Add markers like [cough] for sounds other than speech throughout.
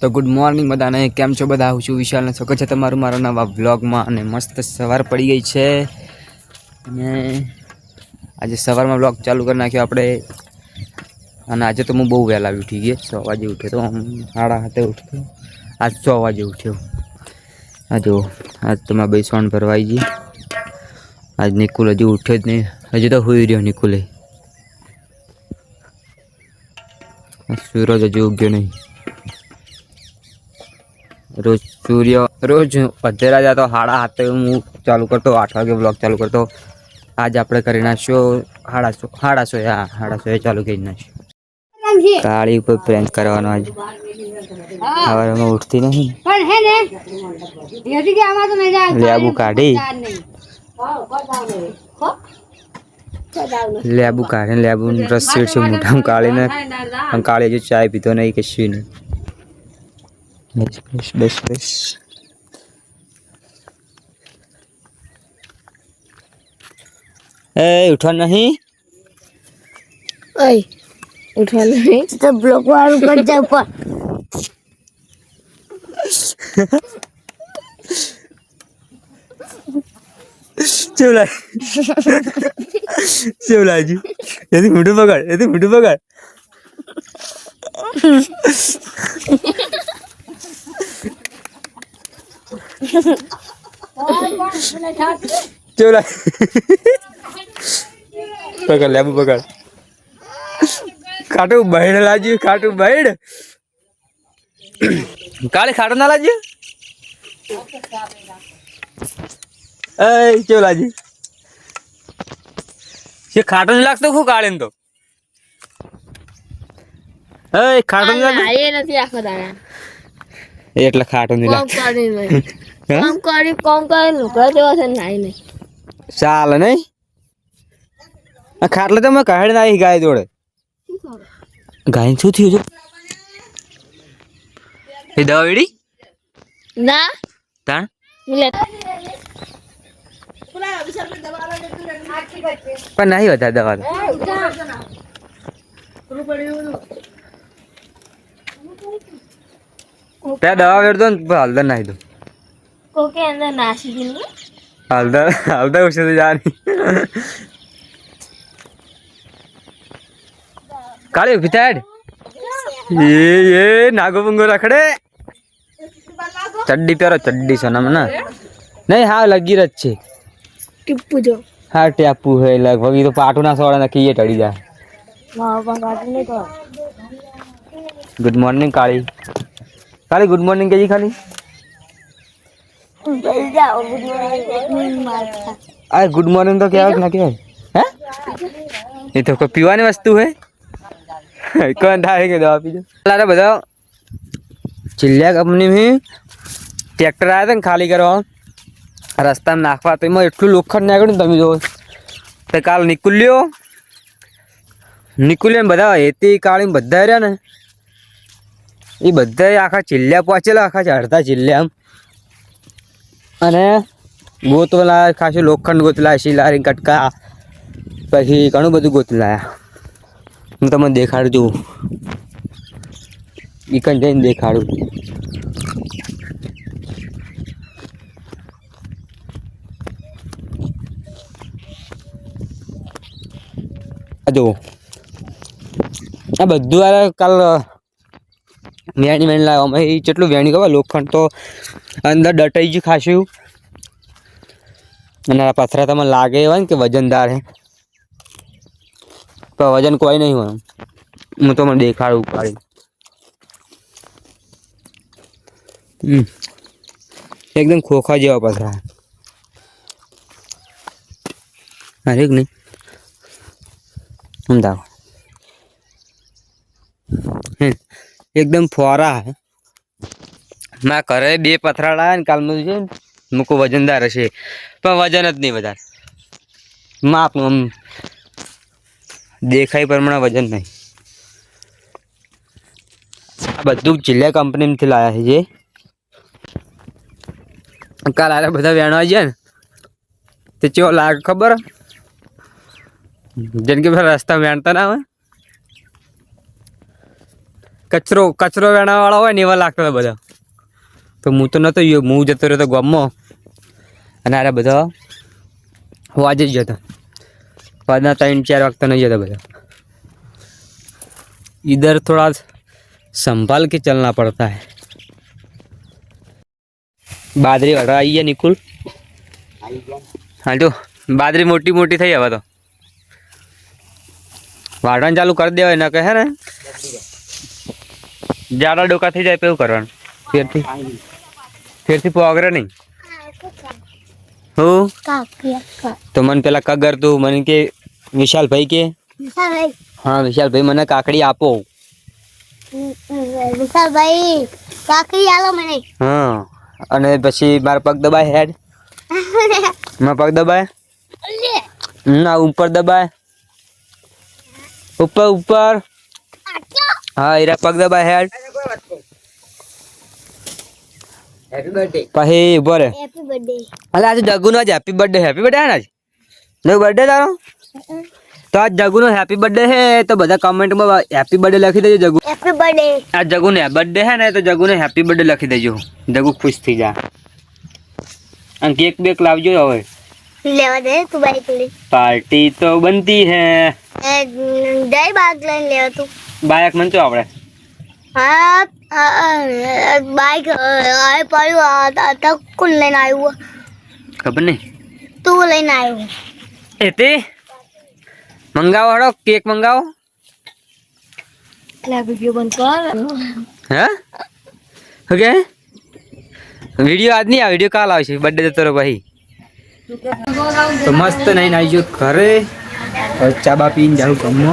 તો good morning બધાને. કેમ છો બધા? હું છું વિશાલને સ્વાગત છે તમારું મારા નવા વ્લોગમાં અને મસ્ત સવાર પડી ગઈ છે. અને આજે સવારમાં વ્લોગ ચાલુ કરી નાખ્યો આપણે. અને આજે તો હું બહુ વહેલા ઉઠી ગયો. છ વાગે ઉઠ્યો તો. આમ સાડા હાથે ઉઠ્યો. આજ છ વાગે ઉઠ્યો. આ જુઓ, આજ તો મારા ભાઈ સોન ભરવાઈ ગઈ. આજ નિકુલ હજુ ઉઠ્યો જ નહીં. હજુ તો હોઈ રહ્યો નિકુલે. સૂરજ હજુ ઉગ્યો નહીં. રોજ સૂર્ય રોજ અધેરા જતો સાડા હાથે હું ચાલુ કરતો આઠ વાગે બ્લોગ ચાલુ કરતો આજ આપણે કરી નાખ્યો સાડા સો સાડા સો હા સાડા સો ચાલુ કરી નાખ્યો કાળી ઉપર પ્રેન્ક કરવાનો આજ સવારમાં ઉઠતી નહીં પણ હે ને યદી કે આમાં તો મજા આવે લેબુ કાઢી હો લેબુ કાઢે લેબુ રસ છે મોઢામાં કાળીને આમ કાળી હજુ ચાય પીતો નહીં કશું નહીં બસ બસ બસ બસ એ ઉઠવા નહીં. ઓય ઉઠવાનું નહીં. [laughs] તો બ્લોક વાળું પર જાવ પર કેવું લાગે? એથી મોઢું પકડ એથી મોઢું પકડ. [laughs] કેવું લાગે પકડ લેબુ પકડ ખાટું બહેડ લાગ્યું ખાટું બહેડ કાલે ખાટું ના લાગ્યું એ કેવું લાગ્યું એ ખાટું નહીં લાગતું ખૂબ કાળે ને તો એ ખાટું નહીં લાગતું એ નથી આખો દાડા એટલે ખાટું નહીં કોમ લાગતું કરી નહીં હે? કોમ કરી કામ કરી લુકડા જેવા છે નાઈ નહીં ચાલે નહીં ખાટલે તો મેં કાઢી નાખી ગાય જોડે. ગાય શું થયું છે? એ દવા વેડી? ના. તાણ? પણ નહીં વધારે દવા ત્યાં દવા વેડતો ને પણ હળદર નાખી દો કોકે અંદર નાસી દીધું હળદર હળદર ઉછે તો જાની કાળી ઊભી થાય એ એ નાગો પુંગો રખડે ચડ્ડી પહેરો ચડ્ડી સોનામાં ના નહીં હા લગી જ છે ટીપુ જો હા ટેપુ હે લગભગ ઈ તો પાટું ના સોડા નાખી એ ટળી જાય મારા પણ કાઢી નહીં તો ગુડ મોર્નિંગ કાળી કાળી ગુડ મોર્નિંગ કહેજી ખાલી જલ્દી જાઓ ગુડ મોર્નિંગ મારતા આ ગુડ મોર્નિંગ તો કહેવાય કે ના કહેવાય હે એ તો કોઈ પીવાની વસ્તુ હે કોણ થાય કે દવા પીજો લારે બધા ચિલ્લિયા કંપની ટ્રેક્ટર આવ્યા હતા ને ખાલી કરવા રસ્તામાં નાખવા તો એમાં એટલું લોખંડ નાખ્યું ને તમે જો તો કાલ નિકુલ્યો નિકુલ્યો ને બધા હેતી કાળી બધા રહ્યા ને એ બધા આખા ચિલ્લ્યા પહોંચેલા આખા અડધા ચિલ્લ્યા આમ અને ગોતવલા ખાસું લોખંડ ગોતલા શિલારી, કટકા, પછી ઘણું બધું ગોતલાયા. હું તમને દેખાડું છું. ઈકન જઈને દેખાડું. જો આ બધું આ કાલ વેણી વેણી લાવ્યો. અમે એ કેટલું વેણી ખબર લોખંડ તો અંદર દટાઈ ગયું ખાસું અને પથરા તમે લાગે એવા ને કે વજનદાર હે. પણ વજન કોઈ નહીં હોય. હું તો મને દેખાડું ઉપાડી. એકદમ ખોખા જેવા પથરા. અરે કે નહીં? સમજાવો. એકદમ ફોરા હે. મા ઘરે બે પથરાળા ને કાલનું છે મૂકો વજનદાર હશે. પણ વજન જ નહીં વધારે. માપ આમ દેખાય પ્રમાણે વજન નહીં. આ બધું જિલ્લા કંપનીમાંથી લાયા છે જે. કાલ આરે બધા વેણવા ગયા ને, તે ચેવો લાગે ખબર? જેમ કે રસ્તા વેણતા ના હોય. કચરો કચરો વેણાવાળા હોય ને એવા લાગતા હતા બધા તો હું તો નહોતો ગયો હું જતો રહ્યો તો ગામમાં અને આરા બધા વાજે જ જતા વાજના ત્રણ ચાર વાગતા નહીં જતા બધા इधर थोड़ा संभाल के चलना पड़ता है બાદરી વાળા આવી ગયા નિકુલ હા જો બાદરી મોટી મોટી થઈ હવે તો વાઢવાનું ચાલુ કરી દેવાય ના કહે ને જાડા ડોકા થઈ જાય તો એવું કરવાનું. ફેરથી. ફેરથી પોગરે નહીં. હું? કાકી તો મને પેલા કગર તું મને કે વિશાલભાઈ કે? વિશાલભાઈ હા વિશાલભાઈ મને કાકડી આપો. વિશાલભાઈ કાકડી આલો મને હા અને પછી મારા પગ દબાય હેડ. મારા પગ દબાય? ના ઉપર દબાય. ઉપર ઉપર. હા એરા પગ દબાય હેડ પછી ઊભો રે હેપી બર્થડે અલે આજે જગુનો આજ હેપી બર્થડે હેપી બર્થડે હે ને આજ નો બર્થડે તારો તો આજ જગુનો હેપી બર્થડે હે તો બધા કમેન્ટમાં હેપી બર્થડે લખી દેજો જગુ હેપી બર્થડે આ જગુને બર્થડે હે ને તો જગુને હેપી બર્થડે લખી દેજો જગુ ખુશ થઈ જા અને કેક બેક લાવજો હવે લેવા દે તું બાઈક લઈ પાર્ટી તો બનતી હે એ જય બાઈક લઈને લેવા તું બાયક આપણે હા બાઈક આય પડ્યું આ તો કોણ લઈને આવ્યું? ખબર નહીં. તું લઈને આવ્યો. એ તે? મંગાવો હડો કેક મંગાવો. એટલે વીડિયો બંધ કર. હે? ઓકે વીડિયો આજ નહીં આ વીડિયો કાલ આવશે. બર્થડે જતો રહ્યો ભાઈ. તો મસ્ત નહીં આવી ગયો ઘરે. ચાબા ચા બા પીને જાઉં ગમો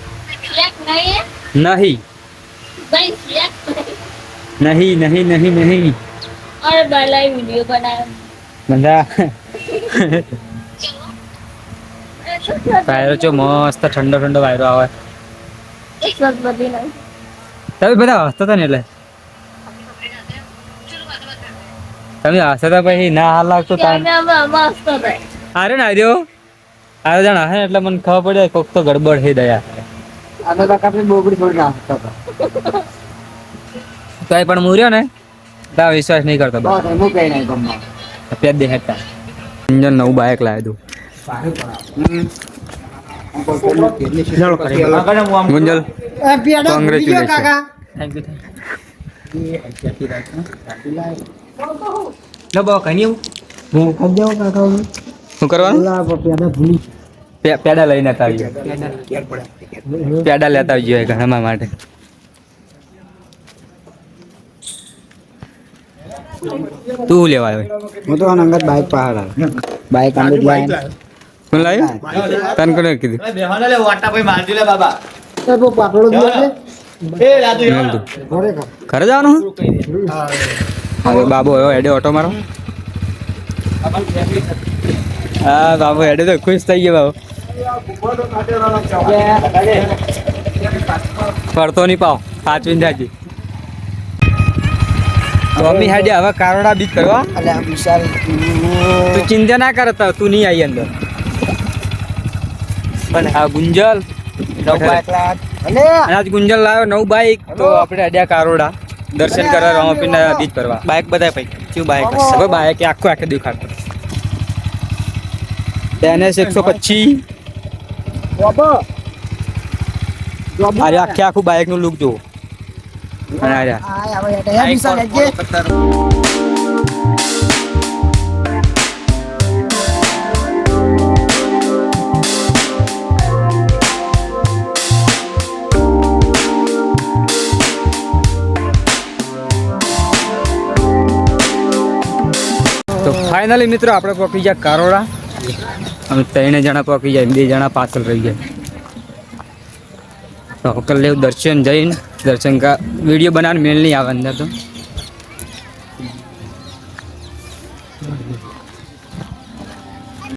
नहीं है एक नहीं ચા एक नहीं एक नहीं નહીં भाई एक નહીં નહીં નહીં નહીં और बड़ा वीडियो बनाया બધા વાયરો ચો મસ્ત ઠંડો ઠંડો વાયરો આવે एक वक्त बदी नहीं તમે બધા હસતા હતા ને એટલે તમે હસતા હતા પછી ના હાલ લાગતો क्या તાન मैं मस्त है અરે ના રહ્યો અરે જાણ હે એટલે મને ખબર પડે કોક તો ગડબડ હે દયા કઈ પણ. મૂર્યો ને? તા વિશ્વાસ નહીં કરતો દે હેતા ઇન્જન નવું બાઇક લાવ્યો તું. ગુંજલ. કોંગ્રેચ્યુલેશન થેન્ક યુ લો બો કઈ નહીં શું કરવાનું? પે- પેડા લઈને આવજો. પેડા લેતા આવજો એ ઘણા માટે. તું લેવા આવ્યો? હું તો અંગત બાઈક પહાડ બાઈક અંગત લાઈન. કોણ લાવ્યું? તન કોને કીધું? મેં કીધું. ઘરે જવાનું હું? હવે બાબો હવે એડે ઓટો મારો. હા બાબો એડે તો ખુશ થઈ ગયો બાબુ. પડતો નહીં પાવ. સાચવીને જાજી. તો અમ્મી હવે કારોડા બીજ કરવા વિશાલ તું ચિંતા ના કરતા તું નહીં આવી અંદર. પણ આ ગુંજલ. આજ ગુંજલ લાવ્યો નવું બાઈક તો આપણે અડ્યા કારોડા. દર્શન કરવા રામાપીરના બીચ કરવા બાઈક બધા પૈકી. કયું બાઈક હવે બાઈક એ આખું આખે દેખાડતો. એનએસ એકસો પચીસ. અરે આખે આખું બાઈકનું લુક જુઓ. અરે. તો ફાઇનલી મિત્રો આપણે પહોંચી ગયા કારોડા. અમે ત્રણે જણા પહોંચી જાય, બે જણા પાછળ રહી જાય. તો કર લેવું દર્શન જઈને, દર્શન કા વીડિયો બનાવવાનું મેલ નહીં આવે અંદર તો.